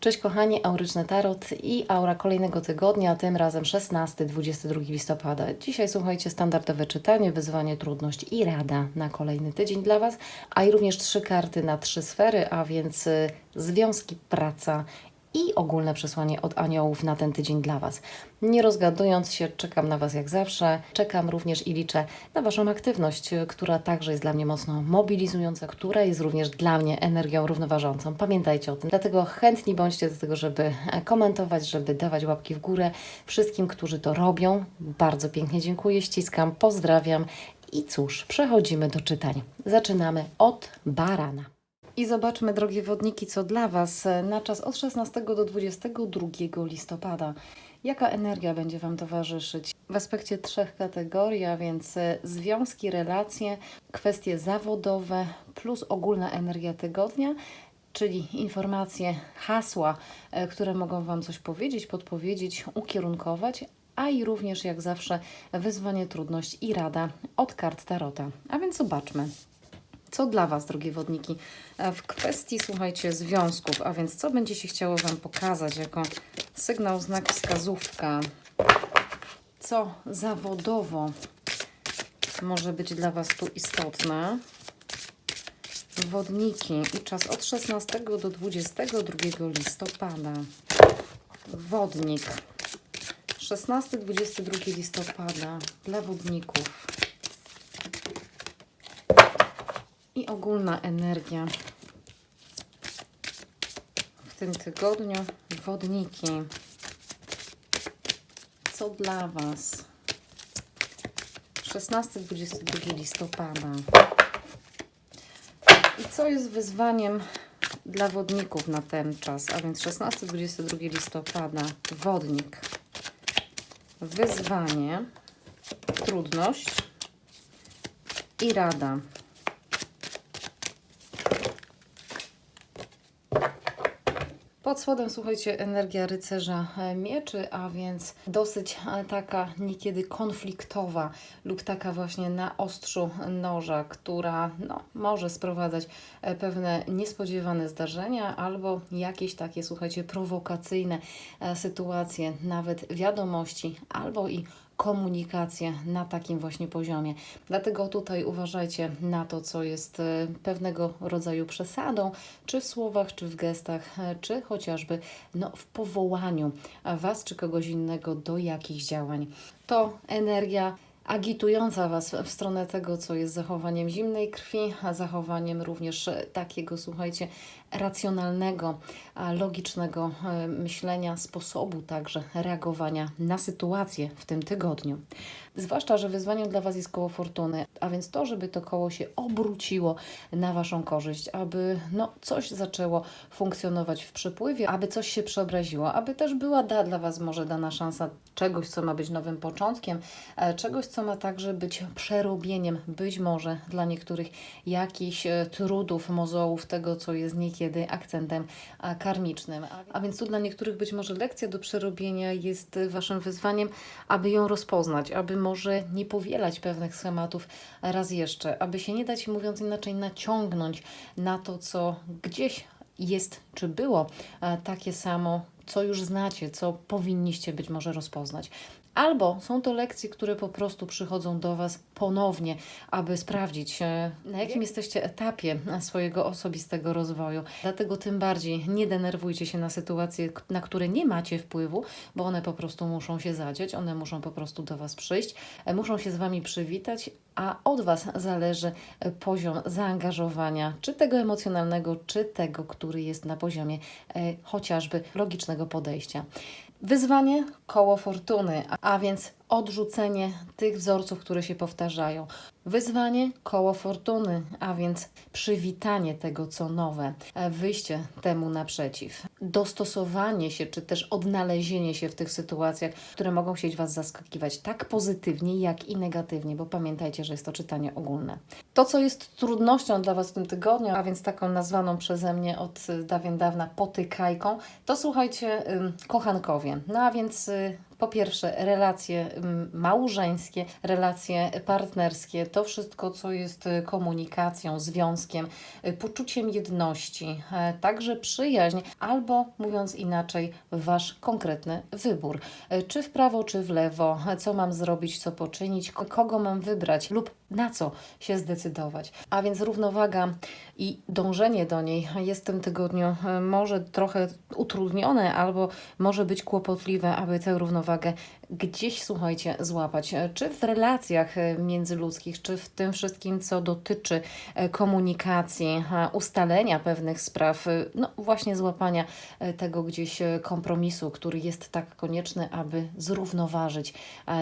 Cześć kochani, Auryczny Tarot i aura kolejnego tygodnia, tym razem 16-22 listopada. Dzisiaj słuchajcie, standardowe czytanie, wyzwanie, trudność i rada na kolejny tydzień dla Was, a i również trzy karty na trzy sfery, a więc y, związki, praca i ogólne przesłanie od aniołów na ten tydzień dla Was. Nie rozgadując się, czekam na Was jak zawsze. Czekam również i liczę na Waszą aktywność, która także jest dla mnie mocno mobilizująca, która jest również dla mnie energią równoważącą. Pamiętajcie o tym. Dlatego chętni bądźcie do tego, żeby komentować, żeby dawać łapki w górę. Wszystkim, którzy to robią, bardzo pięknie dziękuję, ściskam, pozdrawiam. I cóż, przechodzimy do czytań. Zaczynamy od barana. I zobaczmy, drogie wodniki, co dla Was na czas od 16 do 22 listopada. Jaka energia będzie Wam towarzyszyć? W aspekcie trzech kategorii, a więc związki, relacje, kwestie zawodowe plus ogólna energia tygodnia, czyli informacje, hasła, e, które mogą Wam coś powiedzieć, podpowiedzieć, ukierunkować, a i również jak zawsze wyzwanie, trudność i rada od kart Tarota. A więc zobaczmy. Co dla Was, drogie wodniki, e, w kwestii, słuchajcie, związków, a więc co będzie się chciało Wam pokazać jako sygnał, znak, wskazówka, co zawodowo może być dla Was tu istotne. Wodniki i czas od 16 do 22 listopada. Wodnik. 16-22 listopada dla wodników. i ogólna energia w tym tygodniu. Wodniki. Co dla Was? 16-22 listopada. I co jest wyzwaniem dla wodników na ten czas? A więc 16-22 listopada. Wodnik. Wyzwanie. Trudność. I rada. Pod spodem, słuchajcie, energia rycerza e, mieczy, a więc dosyć e, taka niekiedy konfliktowa lub taka właśnie na ostrzu noża, która no, może sprowadzać e, pewne niespodziewane zdarzenia albo jakieś takie, słuchajcie, prowokacyjne sytuacje, nawet wiadomości albo i komunikację na takim właśnie poziomie. Dlatego tutaj uważajcie na to, co jest e, pewnego rodzaju przesadą, czy w słowach, czy w gestach, e, czy chociażby no, w powołaniu Was czy kogoś innego do jakichś działań. To energia agitująca Was w stronę tego, co jest zachowaniem zimnej krwi, a zachowaniem również e, takiego, słuchajcie, racjonalnego, logicznego e, myślenia, sposobu także reagowania na sytuację w tym tygodniu. Zwłaszcza, że wyzwaniem dla Was jest koło fortuny, a więc to, żeby to koło się obróciło na Waszą korzyść, aby no, coś zaczęło funkcjonować w przepływie, aby coś się przeobraziło, aby też była da, dla Was może dana szansa czegoś, co ma być nowym początkiem, e, czegoś, co ma także być przerobieniem, być może dla niektórych jakichś e, trudów, mozołów, tego, co jest niekiedy akcentem karmicznym. A, a więc tu dla niektórych być może lekcja do przerobienia jest e, Waszym wyzwaniem, aby ją rozpoznać, aby może nie powielać pewnych schematów raz jeszcze, aby się nie dać, mówiąc inaczej, naciągnąć na to, co gdzieś jest czy było e, takie samo, co już znacie, co powinniście być może rozpoznać. Albo są to lekcje, które po prostu przychodzą do Was ponownie, aby sprawdzić, e, na jakim jesteście etapie swojego osobistego rozwoju. Dlatego tym bardziej nie denerwujcie się na sytuacje, na które nie macie wpływu, bo one po prostu muszą się zadziać, one muszą po prostu do Was przyjść, e, muszą się z Wami przywitać, a od Was zależy e, poziom zaangażowania, czy tego emocjonalnego, czy tego, który jest na poziomie e, chociażby logicznego podejścia. Wyzwanie koło fortuny, a- więc odrzucenie tych wzorców, które się powtarzają. Wyzwanie koło fortuny, a więc przywitanie tego, co nowe, e, wyjście temu naprzeciw, dostosowanie się, czy też odnalezienie się w tych sytuacjach, które mogą chcieć Was zaskakiwać tak pozytywnie, jak i negatywnie, bo pamiętajcie, że jest to czytanie ogólne. To, co jest trudnością dla Was w tym tygodniu, a więc taką nazwaną przeze mnie od y, dawien dawna potykajką, to słuchajcie, kochankowie. No a więc y, po pierwsze relacje mm, małżeńskie, relacje partnerskie, to wszystko, co jest y, komunikacją, związkiem, y, poczuciem jedności, e, także przyjaźń, albo mówiąc inaczej, wasz konkretny wybór. E, Czy w prawo, czy w lewo, e, co mam zrobić, co poczynić, ko- kogo mam wybrać lub na co się zdecydować. A więc równowaga i dążenie do niej jest w tym tygodniu może trochę utrudnione albo może być kłopotliwe, aby tę równowagę gdzieś, słuchajcie, złapać. E, Czy w relacjach e, międzyludzkich, czy w tym wszystkim, co dotyczy e, komunikacji, ustalenia pewnych spraw, no właśnie złapania tego gdzieś kompromisu, który jest tak konieczny, aby zrównoważyć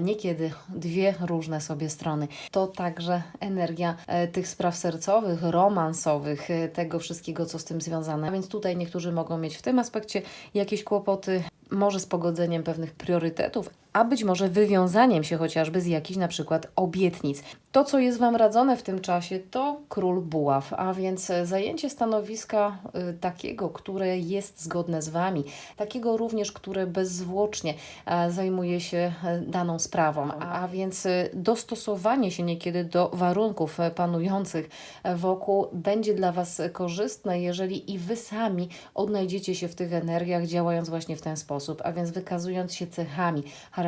niekiedy dwie różne sobie strony. To także energia tych spraw sercowych, romansowych, tego wszystkiego, co z tym związane. A więc tutaj niektórzy mogą mieć w tym aspekcie jakieś kłopoty, może z pogodzeniem pewnych priorytetów, a być może wywiązaniem się chociażby z jakichś na przykład obietnic. To, co jest Wam radzone w tym czasie, to król buław, a więc zajęcie stanowiska y, takiego, które jest zgodne z Wami, takiego również, które bezzwłocznie e, zajmuje się e, daną sprawą, a, więc e, dostosowanie się niekiedy do warunków e, panujących wokół będzie dla Was korzystne, jeżeli i Wy sami odnajdziecie się w tych energiach, działając właśnie w ten sposób, a więc wykazując się cechami charakterystycznymi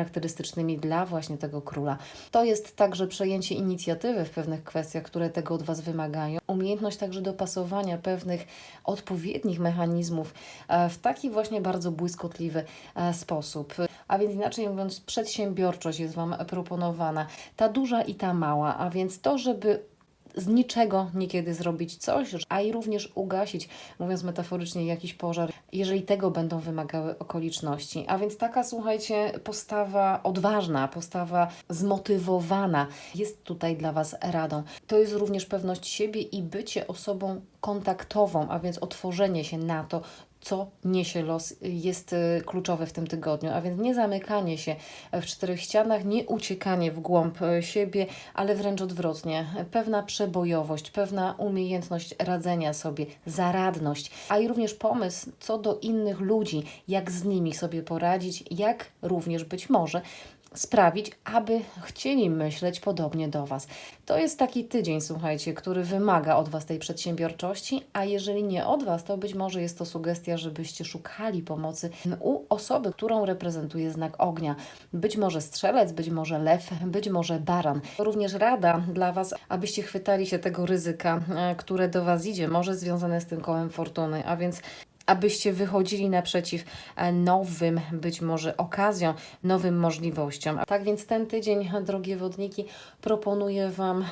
dla właśnie tego króla. To jest także przejęcie inicjatywy w pewnych kwestiach, które tego od Was wymagają. Umiejętność także dopasowania pewnych odpowiednich mechanizmów e, w taki właśnie bardzo błyskotliwy e, sposób. A więc inaczej mówiąc, przedsiębiorczość jest Wam proponowana, ta duża i ta mała, a więc to, żeby z niczego niekiedy zrobić coś, a i również ugasić, mówiąc metaforycznie, jakiś pożar, jeżeli tego będą wymagały okoliczności. A więc taka, słuchajcie, postawa odważna, postawa zmotywowana jest tutaj dla Was radą. To jest również pewność siebie i bycie osobą kontaktową, a więc otworzenie się na to, co niesie los, jest y, kluczowe w tym tygodniu, a więc nie zamykanie się w czterech ścianach, nie uciekanie w głąb y, siebie, ale wręcz odwrotnie. Pewna przebojowość, pewna umiejętność radzenia sobie, zaradność, a i również pomysł co do innych ludzi, jak z nimi sobie poradzić, jak również być może sprawić, aby chcieli myśleć podobnie do Was. To jest taki tydzień, słuchajcie, który wymaga od Was tej przedsiębiorczości, a jeżeli nie od Was, to być może jest to sugestia, żebyście szukali pomocy u osoby, którą reprezentuje znak ognia. Być może strzelec, być może lew, być może baran. Również rada dla Was, abyście chwytali się tego ryzyka, e, które do Was idzie, może związane z tym kołem fortuny, a więc abyście wychodzili naprzeciw e, nowym, być może okazjom, nowym możliwościom. Tak więc ten tydzień, drogie wodniki, proponuję Wam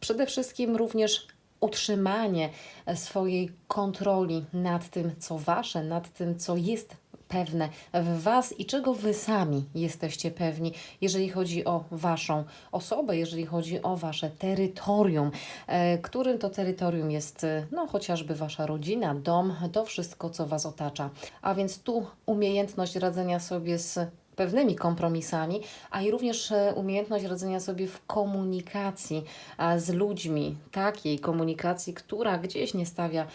przede wszystkim również utrzymanie swojej kontroli nad tym, co Wasze, nad tym, co jest pewne w Was i czego Wy sami jesteście pewni, jeżeli chodzi o Waszą osobę, jeżeli chodzi o Wasze terytorium, e, którym to terytorium jest e, no, chociażby Wasza rodzina, dom, to wszystko, co Was otacza. A więc tu umiejętność radzenia sobie z pewnymi kompromisami, a i również e, umiejętność radzenia sobie w komunikacji z ludźmi, takiej komunikacji, która gdzieś nie stawia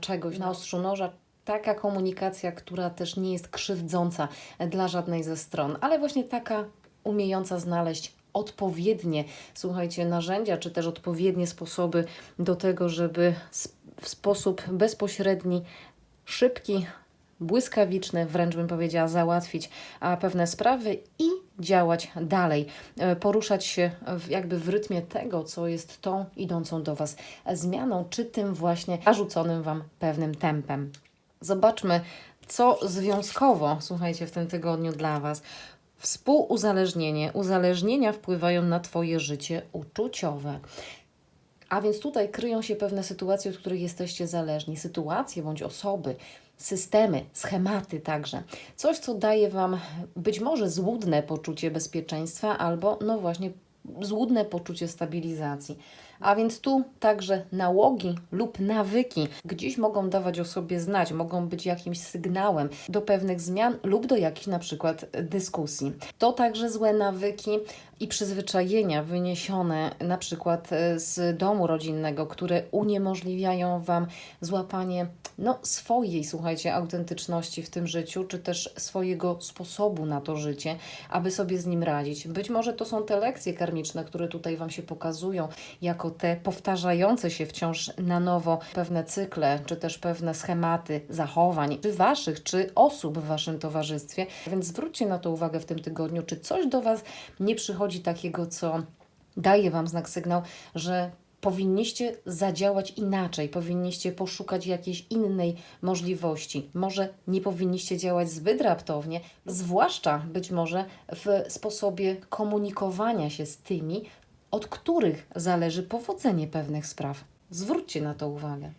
czegoś na ostrzu noża, taka komunikacja, która też nie jest krzywdząca dla żadnej ze stron, ale właśnie taka umiejąca znaleźć odpowiednie, słuchajcie, narzędzia, czy też odpowiednie sposoby do tego, żeby w sposób bezpośredni, szybki, błyskawiczny, wręcz bym powiedziała, załatwić pewne sprawy i działać dalej, e, poruszać się jakby w rytmie tego, co jest tą idącą do Was zmianą, czy tym właśnie narzuconym Wam pewnym tempem. Zobaczmy, co związkowo, słuchajcie, w tym tygodniu dla Was. Współuzależnienie, uzależnienia wpływają na Twoje życie uczuciowe. A więc tutaj kryją się pewne sytuacje, od których jesteście zależni. Sytuacje bądź osoby, systemy, schematy także. Coś, co daje Wam być może złudne poczucie bezpieczeństwa albo, no właśnie, złudne poczucie stabilizacji. A więc tu także nałogi lub nawyki gdzieś mogą dawać o sobie znać, mogą być jakimś sygnałem do pewnych zmian lub do jakichś na przykład dyskusji. To także złe nawyki i przyzwyczajenia wyniesione na przykład e, z domu rodzinnego, które uniemożliwiają Wam złapanie no, swojej, słuchajcie, autentyczności w tym życiu, czy też swojego sposobu na to życie, aby sobie z nim radzić. Być może to są te lekcje karmiczne, które tutaj Wam się pokazują, jako te powtarzające się wciąż na nowo pewne cykle, czy też pewne schematy zachowań, czy Waszych, czy osób w Waszym towarzystwie. Więc zwróćcie na to uwagę w tym tygodniu, czy coś do Was nie przychodzi takiego, co daje Wam znak sygnał, że powinniście zadziałać inaczej, powinniście poszukać jakiejś innej możliwości. Może nie powinniście działać zbyt raptownie, zwłaszcza być może w sposobie komunikowania się z tymi, od których zależy powodzenie pewnych spraw. Zwróćcie na to uwagę.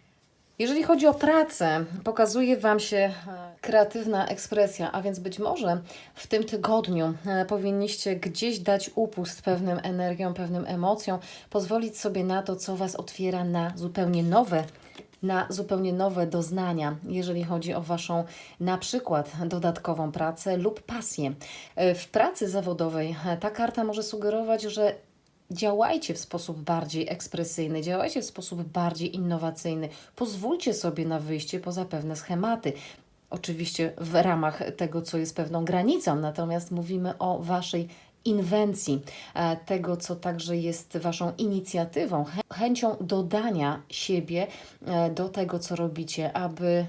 Jeżeli chodzi o pracę, pokazuje Wam się e, kreatywna ekspresja, a więc być może w tym tygodniu e, powinniście gdzieś dać upust pewnym energiom, pewnym emocjom, pozwolić sobie na to, co Was otwiera na zupełnie nowe na zupełnie nowe doznania, jeżeli chodzi o Waszą na przykład dodatkową pracę lub pasję. E, W pracy zawodowej ta karta może sugerować, że Działajcie w sposób bardziej ekspresyjny, działajcie w sposób bardziej innowacyjny. Pozwólcie sobie na wyjście poza pewne schematy. Oczywiście w ramach tego, co jest pewną granicą, natomiast mówimy o Waszej inwencji, e, tego, co także jest Waszą inicjatywą, chę- chęcią dodania siebie e, do tego, co robicie, aby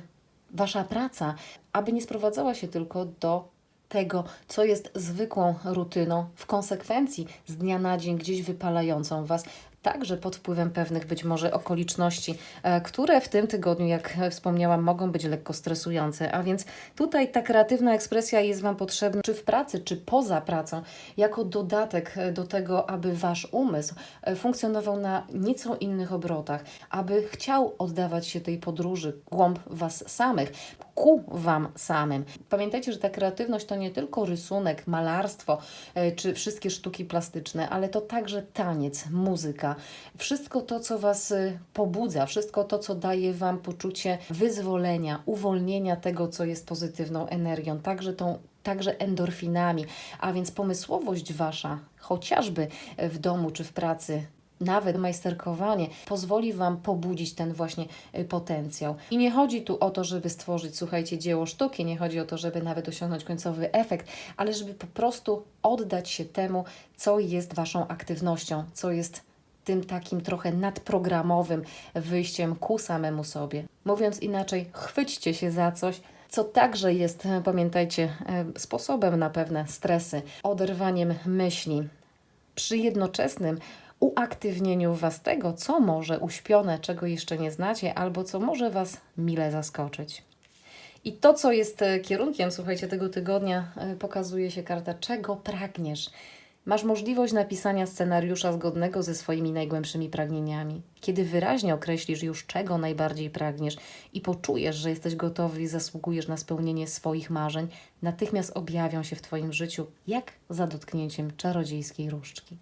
Wasza praca, aby nie sprowadzała się tylko do tego, co jest zwykłą rutyną, w konsekwencji z dnia na dzień gdzieś wypalającą Was, także pod wpływem pewnych być może okoliczności, e, które w tym tygodniu, jak wspomniałam, mogą być lekko stresujące. A więc tutaj ta kreatywna ekspresja jest Wam potrzebna, czy w pracy, czy poza pracą, jako dodatek e, do tego, aby Wasz umysł e, funkcjonował na nieco innych obrotach, aby chciał oddawać się tej podróży głąb Was samych, ku Wam samym. Pamiętajcie, że ta kreatywność to nie tylko rysunek, malarstwo e, czy wszystkie sztuki plastyczne, ale to także taniec, muzyka. Wszystko to, co Was e, pobudza, wszystko to, co daje Wam poczucie wyzwolenia, uwolnienia tego, co jest pozytywną energią, także tą także endorfinami, a więc pomysłowość Wasza, chociażby w domu czy w pracy, nawet majsterkowanie pozwoli Wam pobudzić ten właśnie y, potencjał. I nie chodzi tu o to, żeby stworzyć, słuchajcie, dzieło sztuki, nie chodzi o to, żeby nawet osiągnąć końcowy efekt, ale żeby po prostu oddać się temu, co jest Waszą aktywnością, co jest tym takim trochę nadprogramowym wyjściem ku samemu sobie. Mówiąc inaczej, chwyćcie się za coś, co także jest, pamiętajcie, e, sposobem na pewne stresy, oderwaniem myśli, przy jednoczesnym uaktywnieniu Was tego, co może uśpione, czego jeszcze nie znacie, albo co może Was mile zaskoczyć. I to, co jest e, kierunkiem, słuchajcie, tego tygodnia, e, pokazuje się karta, czego pragniesz. Masz możliwość napisania scenariusza zgodnego ze swoimi najgłębszymi pragnieniami. Kiedy wyraźnie określisz już, czego najbardziej pragniesz i poczujesz, że jesteś gotowy i zasługujesz na spełnienie swoich marzeń, natychmiast objawią się w Twoim życiu, jak za dotknięciem czarodziejskiej różdżki.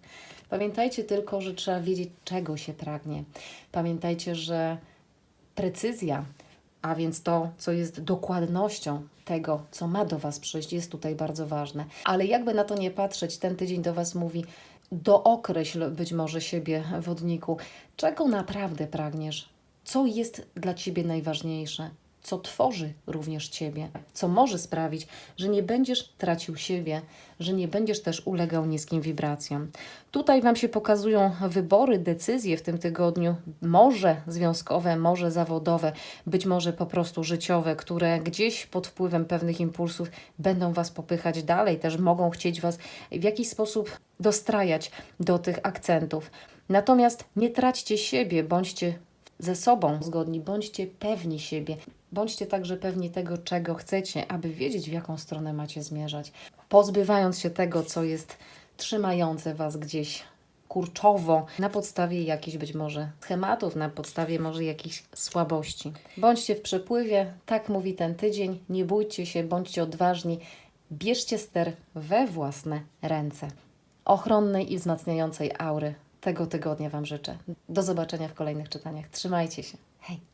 Pamiętajcie tylko, że trzeba wiedzieć, czego się pragnie. Pamiętajcie, że precyzja, a więc to, co jest dokładnością tego, co ma do Was przyjść, jest tutaj bardzo ważne. Ale jakby na to nie patrzeć, ten tydzień do Was mówi, dookreśl być może siebie, wodniku, czego naprawdę pragniesz, co jest dla Ciebie najważniejsze, co tworzy również Ciebie, co może sprawić, że nie będziesz tracił siebie, że nie będziesz też ulegał niskim wibracjom. Tutaj Wam się pokazują wybory, decyzje w tym tygodniu, może związkowe, może zawodowe, być może po prostu życiowe, które gdzieś pod wpływem pewnych impulsów będą Was popychać dalej, też mogą chcieć Was w jakiś sposób dostrajać do tych akcentów. Natomiast nie traćcie siebie, bądźcie ze sobą zgodni, bądźcie pewni siebie. Bądźcie także pewni tego, czego chcecie, aby wiedzieć, w jaką stronę macie zmierzać, pozbywając się tego, co jest trzymające Was gdzieś kurczowo na podstawie jakichś być może schematów, na podstawie może jakichś słabości. Bądźcie w przepływie, tak mówi ten tydzień, nie bójcie się, bądźcie odważni, bierzcie ster we własne ręce. Ochronnej i wzmacniającej aury tego tygodnia Wam życzę. Do zobaczenia w kolejnych czytaniach. Trzymajcie się. Hej!